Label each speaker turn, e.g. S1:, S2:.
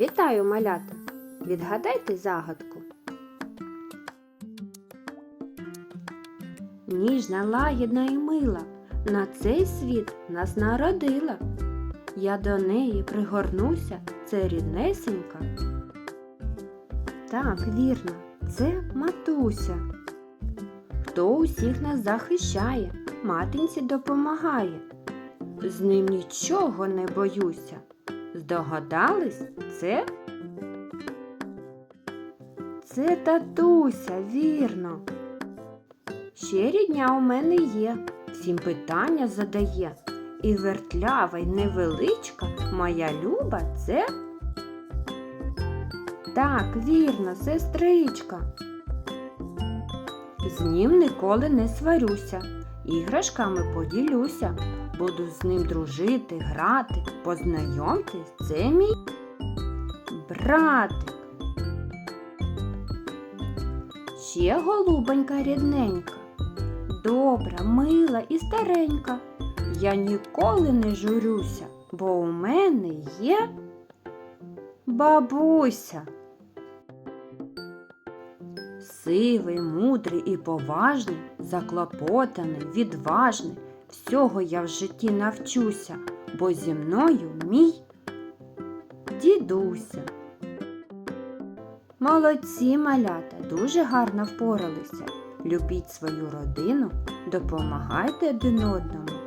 S1: Вітаю, малята! Відгадайте загадку. Ніжна, лагідна і мила, на цей світ нас народила. Я до неї пригорнуся, це ріднесенька. Так, вірно, це матуся. Хто усіх нас захищає, матінці допомагає. З ним нічого не боюся. Здогадались, це? Це татуся, вірно. Ще рідня у мене є, всім питання задає. І вертлява й невеличка, моя люба це. Так, вірно, сестричка. З ним ніколи не сварюся, іграшками поділюся. Буду з ним дружити, грати, познайомтесь, це мій братик. Ще голубонька рідненька, добра, мила і старенька. Я ніколи не журюся, бо у мене є бабуся. Сивий, мудрий і поважний, заклопотаний, відважний. Всього я в житті навчуся, бо зі мною мій дідуся. Молодці малята, дуже гарно впоралися. Любіть свою родину, допомагайте один одному.